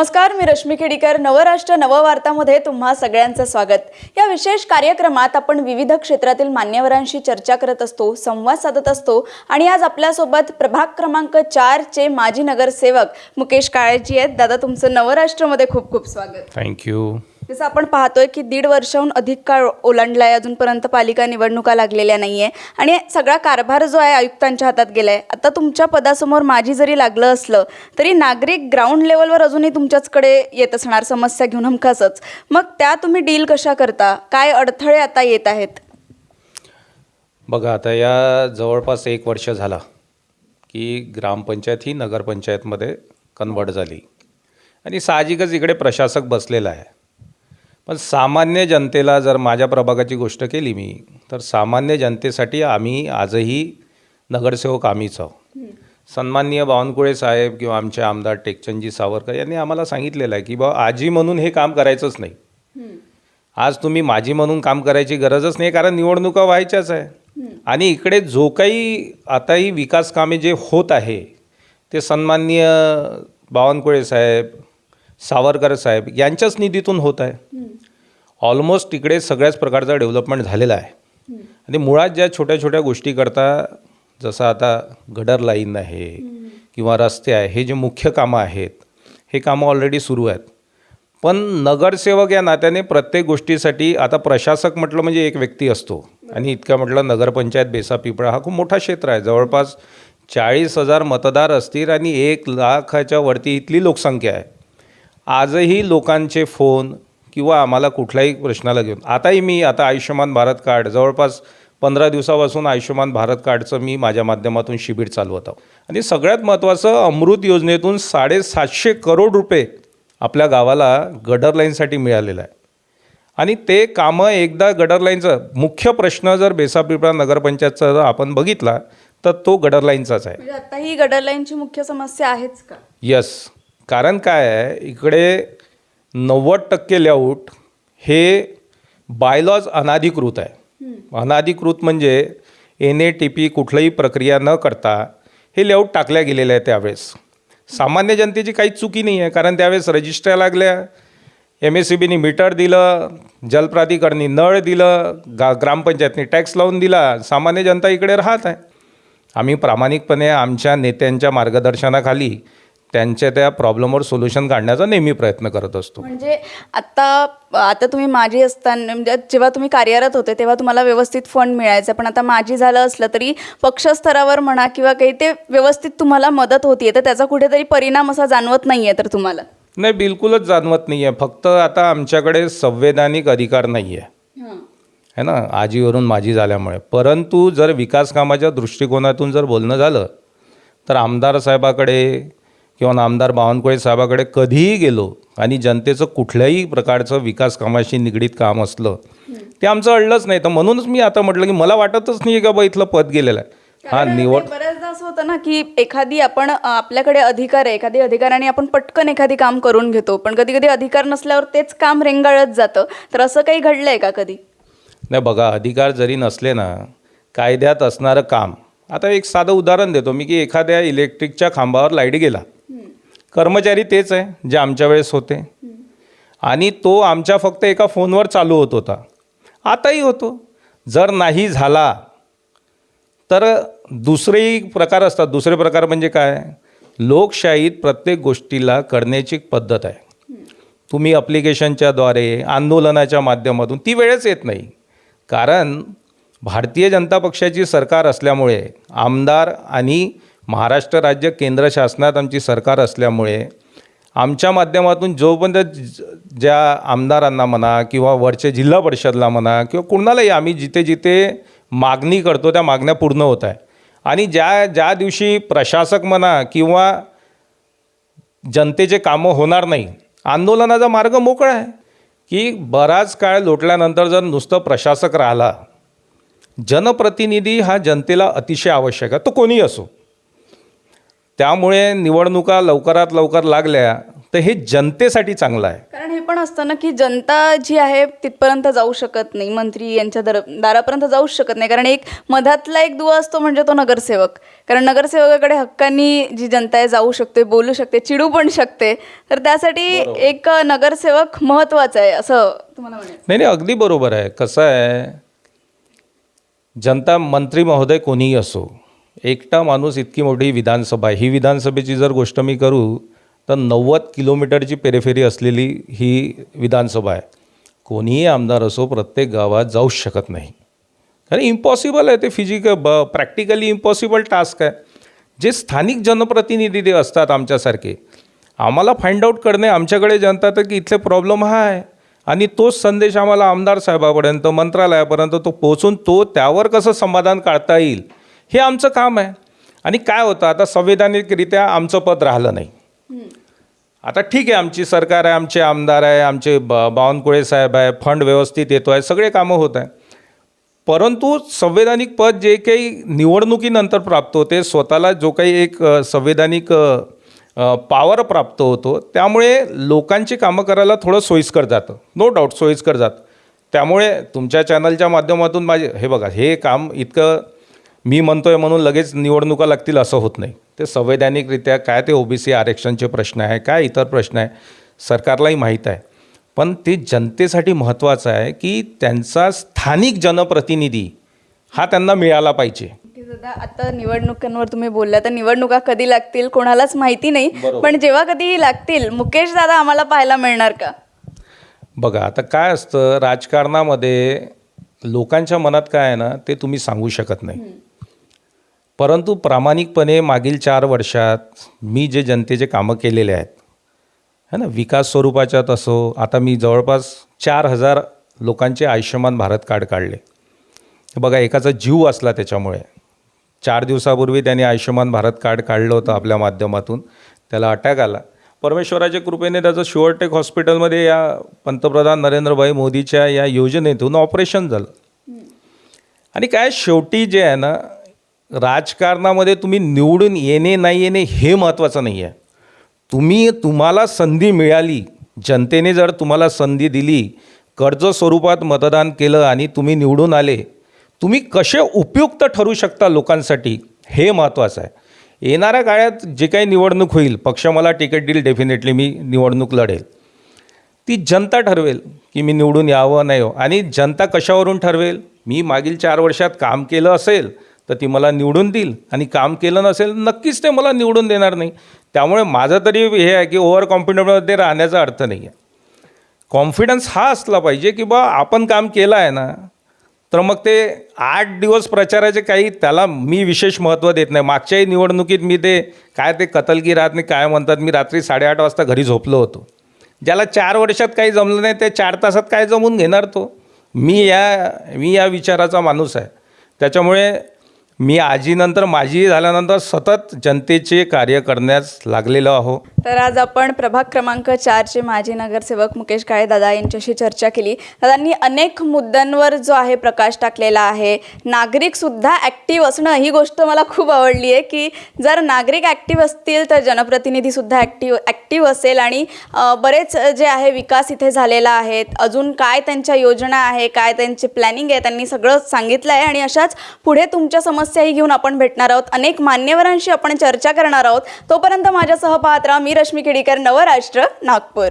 नमस्कार मी रश्मी खेडीकर. नवराष्ट्र नववार्तामध्ये तुम्हा सगळ्यांचं स्वागत. या विशेष कार्यक्रमात आपण विविध क्षेत्रातील मान्यवरांशी चर्चा करत असतो संवाद साधत असतो आणि आज आपल्यासोबत प्रभाग क्रमांक चारचे माजी नगरसेवक मुकेश काळेजी आहेत. दादा तुमचं नवराष्ट्रमध्ये खूप खूप स्वागत. थँक्यू जसं आपण पाहतोय की दीड वर्षाहून अधिक काळ ओलांडला आहे अजूनपर्यंत पालिका निवडणुका लागलेल्या नाही आहे आणि सगळा कारभार जो आहे आयुक्तांच्या हातात गेला आहे आता तुमच्या पदासमोर माझी जरी लागलं असलं तरी नागरिक ग्राउंड लेवलवर अजूनही तुमच्याचकडे येत असणार समस्या घेऊन हमखासच. मग त्या तुम्ही डील कशा करता? काय अडथळे आता येत आहेत? बघा आता या जवळपास एक वर्ष झाला की ग्रामपंचायत ही नगरपंचायतमध्ये कन्वर्ट झाली. आणि साहजिकच इकडे प्रशासक बसलेला आहे. पण सामान्य जनतेला जर माझ्या प्रभागाची गोष्ट केली मी तर सामान्य जनतेसाठी आम्ही आजही नगरसेवक आम्हीच आहोत. सन्माननीय बावनकुळे साहेब किंवा आमचे आमदार टेकचंदजी सावरकर यांनी आम्हाला सांगितलेलं आहे की बा आजी म्हणून हे काम करायचंच नाही. आज तुम्ही माझी म्हणून काम करायची गरजच नाही कारण निवडणुका व्हायच्याच आहे. आणि इकडे जो काही आताही विकास कामे जे होत आहे ते सन्माननीय बावनकुळे साहेब सावरकर साहेब यांच्याच निधीतून होत आहे. ऑलमोस्ट इकडे सगळ्याच प्रकारचं डेव्हलपमेंट झालेलं आहे. आणि मुळात ज्या छोट्या छोट्या गोष्टी करता जसं आता गडर लाईन आहे किंवा रस्ते आहे हे जे मुख्य कामं आहेत हे कामं ऑलरेडी सुरू आहेत. पण नगरसेवक या नात्याने प्रत्येक गोष्टीसाठी आता प्रशासक म्हटलं म्हणजे एक व्यक्ती असतो. आणि इतकं म्हटलं नगरपंचायत बेसा पिपळा हा खूप मोठा क्षेत्र आहे. जवळपास चाळीस हजार मतदार असतील आणि एक लाखाच्या वरती इथली लोकसंख्या आहे. आजही लोकांचे फोन किंवा आम्हाला कुठल्याही प्रश्नाला घेऊन आताही मी आता आयुष्यमान भारत कार्ड जवळपास पंधरा दिवसापासून आयुष्यमान भारत कार्डचं मी माझ्या माध्यमातून शिबिर चालवत आहो आणि सगळ्यात महत्त्वाचं अमृत योजनेतून साडेसातशे करोड रुपये आपल्या गावाला गडर लाईनसाठी मिळालेलं आहे. आणि ते कामं एकदा गडर लाईनचं मुख्य प्रश्न जर बेसापिपळा नगरपंचायतचा जर आपण बघितला तर तो गडर लाईनचाच आहे. म्हणजे आता ही गडर लाईनची मुख्य समस्या आहेच का? यस कारण काय आहे? इकडे नव्वद टक्के लेआउट हे बायलॉज अनाधिकृत आहे. अनाधिकृत म्हणजे एन ए टी पी कुठलंही प्रक्रिया न करता हे लेआउट टाकल्या गेलेलं आहे त्यावेळेस. सामान्य जनतेची काहीच चुकी नाही आहे कारण त्यावेळेस रजिस्ट्र्या लागल्या एम एस सी बीनी मीटर दिलं जलप्राधिकरणी नळ दिलं गा ग्रामपंचायतनी टॅक्स लावून दिला सामान्य जनता इकडे राहत आहे. आम्ही प्रामाणिकपणे आमच्या नेत्यांच्या मार्गदर्शनाखाली त्यांच्या त्या प्रॉब्लेमवर सोल्युशन काढण्याचा नेहमी प्रयत्न करत असतो. म्हणजे आता आता तुम्ही माझी असताना म्हणजे जेव्हा तुम्ही कार्यरत होते तेव्हा तुम्हाला व्यवस्थित फंड मिळायचं. पण आता माझी झालं असलं तरी पक्षस्तरावर म्हणा किंवा काही ते व्यवस्थित तुम्हाला मदत होतीये. तर त्याचा कुठेतरी परिणाम असा जाणवत नाहीये तर तुम्हाला. नाही बिलकुलच जाणवत नाही आहे फक्त आता आमच्याकडे संवैधानिक अधिकार नाही आहे है ना? आजीवरून माझी झाल्यामुळे. परंतु जर विकास कामाच्या दृष्टिकोनातून जर बोलणं झालं तर आमदार साहेबाकडे किंवा आमदार बावनकुळे साहेबाकडे कधीही गेलो आणि जनतेचं कुठल्याही प्रकारचं विकास कामाशी निगडीत काम असलं ते आमचं अडलंच नाही. तर म्हणूनच मी आता म्हटलं की मला वाटतच नाही का बा इथलं पद गेलेलं आहे. हा निवड बऱ्याचदा असं होतं ना की एखादी आपण आपल्याकडे अधिकार आहे एखादी अधिकाराने आपण पटकन एखादी काम करून घेतो. पण कधी कधी अधिकार नसल्यावर तेच काम रेंगाळत जातं. तर असं काही घडलंय का कधी? नाही बघा अधिकार जरी नसले ना कायद्यात असणारं काम. आता एक साधं उदाहरण देतो. मी की एखाद्या इलेक्ट्रिकच्या खांबावर लाइट गेला. कर्मचारी तेच आहे जे आमच्या वेळेस होते. आणि तो आमच्या फक्त एका फोनवर चालू होत होता. आताही होतो. जर नाही झाला तर दुसरेही प्रकार असतात. दुसरे प्रकार म्हणजे काय? लोकशाहीत प्रत्येक गोष्टीला करण्याची पद्धत आहे. तुम्ही अप्लिकेशनच्याद्वारे आंदोलनाच्या माध्यमातून ती वेळच येत नाही. कारण भारतीय जनता पक्षाची सरकार असल्यामुळे आमदार आणि महाराष्ट्र राज्य केंद्र शासनात आमची सरकार असल्यामुळे आमच्या माध्यमातून जोपर्यंत ज्या आमदारांना म्हणा किंवा वरच्या जिल्हा परिषदला म्हणा किंवा कुणालाही आम्ही जिथे जिथे मागणी करतो त्या मागण्या पूर्ण होत आहे. आणि ज्या ज्या दिवशी प्रशासक म्हणा किंवा जनतेचे कामं होणार नाही आंदोलनाचा मार्ग मोकळा आहे. की बराच काळ लोटल्यानंतर जर नुसतं प्रशासक राहिला जनप्रतिनिधी हा जनतेला अतिशय आवश्यक आहे. तो कोणी असो. त्यामुळे निवडणुका लवकरात लवकर लागल्या तर हे जनतेसाठी चांगलं आहे. कारण हे पण असतं ना की जनता जी आहे तिथपर्यंत जाऊ शकत नाही मंत्री यांच्या दर दारापर्यंत जाऊच शकत नाही. कारण एक मधातला एक दुवा असतो म्हणजे तो नगरसेवक. कारण नगरसेवकाकडे हक्कानी जी जनता आहे जाऊ शकते बोलू शकते चिडू पण शकते. तर त्यासाठी एक नगरसेवक महत्त्वाचा आहे असं तुम्हाला म्हणायचं नाही नाही अगदी बरोबर आहे. कसं आहे जनता मंत्री महोदय कोणीही असो एकटा माणूस इतकी मोठी विधानसभा आहे. ही विधानसभेची जर गोष्ट मी करू तर नव्वद किलोमीटरची पेरेफेरी असलेली ही विधानसभा आहे. कोणीही आमदार असो प्रत्येक गावात जाऊच शकत नाही. कारण इम्पॉसिबल आहे ते फिजिकल ब प्रॅक्टिकली इम्पॉसिबल टास्क आहे. जे स्थानिक जनप्रतिनिधी ते असतात आमच्यासारखे. आम्हाला फाइंड आऊट करणे आमच्याकडे जनता तर की इथले प्रॉब्लेम हा आहे. आणि तोच संदेश आम्हाला आमदार साहेबापर्यंत मंत्रालयापर्यंत तो पोचून तो त्यावर कसं समाधान काढता येईल हे आमचं काम आहे. आणि काय होतं आता संविधानिकरित्या आमचं पद राहिलं नाही. आता ठीक आहे आमची सरकार आहे आमचे आमदार आहे आमचे ब बावनकुळे साहेब आहे फंड व्यवस्थित येतो आहे सगळे कामं होत आहे. परंतु संवैधानिक पद जे काही निवडणुकीनंतर प्राप्त होते स्वतःला जो काही एक संवैधानिक पॉवर प्राप्त होतो त्यामुळे लोकांची कामं करायला थोडं सोयीस्कर जातं. नो डाऊट सोयीस्कर जातं. त्यामुळे तुमच्या चॅनलच्या माध्यमातून माझे हे बघा हे काम इतकं मी म्हणतोय म्हणून लगेच निवडणुका लागतील असं होत नाही. ते संवैधानिकरित्या काय ते ओबीसी आरक्षणचे प्रश्न आहे काय इतर प्रश्न आहे सरकारलाही माहीत आहे. पण ते जनतेसाठी महत्त्वाचं आहे की त्यांचा स्थानिक जनप्रतिनिधी हा त्यांना मिळाला पाहिजे. दादा आता निवडणुकांवर तुम्ही बोलला तर निवडणुका कधी लागतील कोणालाच माहिती नाही. पण जेव्हा कधी लागतील मुकेश दादा आम्हाला पाहायला मिळणार का? बघा आता काय असतं राजकारणामध्ये लोकांच्या मनात काय आहे ना ते तुम्ही सांगू शकत नाही. परंतु प्रामाणिकपणे मागील चार वर्षात मी जे जनतेचे कामं केलेले आहेत है ना विकास स्वरूपाच्यात असो आता मी जवळपास चार हजार लोकांचे आयुष्यमान भारत कार्ड काढले. बघा एकाचा जीव असला त्याच्यामुळे. चार दिवसापूर्वी त्याने आयुष्यमान भारत कार्ड काढलं होतं आपल्या माध्यमातून. त्याला अटॅक आला. परमेश्वराच्या कृपेने त्याचं शुअरटेक हॉस्पिटलमध्ये या पंतप्रधान नरेंद्रभाई मोदीच्या या योजनेतून ऑपरेशन झालं. आणि काय शेवटी जे आहे ना राजकारणामध्ये तुम्ही निवडून येणे नाही येणे हे महत्त्वाचं नाही आहे. तुम्ही तुम्हाला संधी मिळाली जनतेने जर तुम्हाला संधी दिली कर्ज स्वरूपात मतदान केलं आणि तुम्ही निवडून आले तुम्ही कसे उपयुक्त ठरू शकता लोकांसाठी हे महत्त्वाचं आहे. येणाऱ्या काळात जे काही निवडणूक होईल पक्ष मला तिकीट देईल डेफिनेटली मी निवडणूक लढेल. ती जनता ठरवेल की मी निवडून यावं नाही हो. आणि जनता कशावरून ठरवेल? मी मागील चार वर्षात काम केलं असेल तर ती मला निवडून देईल. आणि काम केलं नसेल नक्कीच ते मला निवडून देणार नाही. त्यामुळे माझं तरी हे आहे की ओव्हर कॉन्फिडंटमध्ये राहण्याचा अर्थ नाही आहे. कॉन्फिडन्स हा असला पाहिजे की बा आपण काम केलं आहे ना तर मग ते आठ दिवस प्रचाराचे काही त्याला मी विशेष महत्त्व देत नाही. मागच्याही निवडणुकीत मी ते काय ते कतलगी राहत नाही काय म्हणतात मी रात्री साडेआठ वाजता घरी झोपलो होतो. ज्याला चार वर्षात काही जमलं नाही ते चार तासात काय जमून घेणार तो? मी या मी या विचाराचा माणूस आहे. त्याच्यामुळे मी आजीनंतर माझी झाल्यानंतर सतत जनतेचे कार्य करण्यास लागलेलो आहो. तर आज आपण प्रभाग क्रमांक चारचे माजी नगरसेवक मुकेश काळे दादा यांच्याशी चर्चा केली. दादांनी अनेक मुद्द्यांवर जो आहे प्रकाश टाकलेला आहे. नागरिकसुद्धा ॲक्टिव्ह असणं ही गोष्ट मला खूप आवडली आहे की जर नागरिक ॲक्टिव्ह असतील तर जनप्रतिनिधीसुद्धा ॲक्टिव्ह ॲक्टिव्ह असेल आणि बरेच जे आहे विकास इथे झालेला आहे अजून काय त्यांच्या योजना आहे काय त्यांचे प्लॅनिंग आहे त्यांनी सगळं सांगितलं आहे आणि अशाच पुढे तुमच्या समस्या समस्याही घेऊन आपण भेटणार आहोत. अनेक मान्यवरांशी आपण चर्चा करणार आहोत. तोपर्यंत माझ्यासह पाहत राहा मी रश्मी केडीकर नवराष्ट्र नागपूर.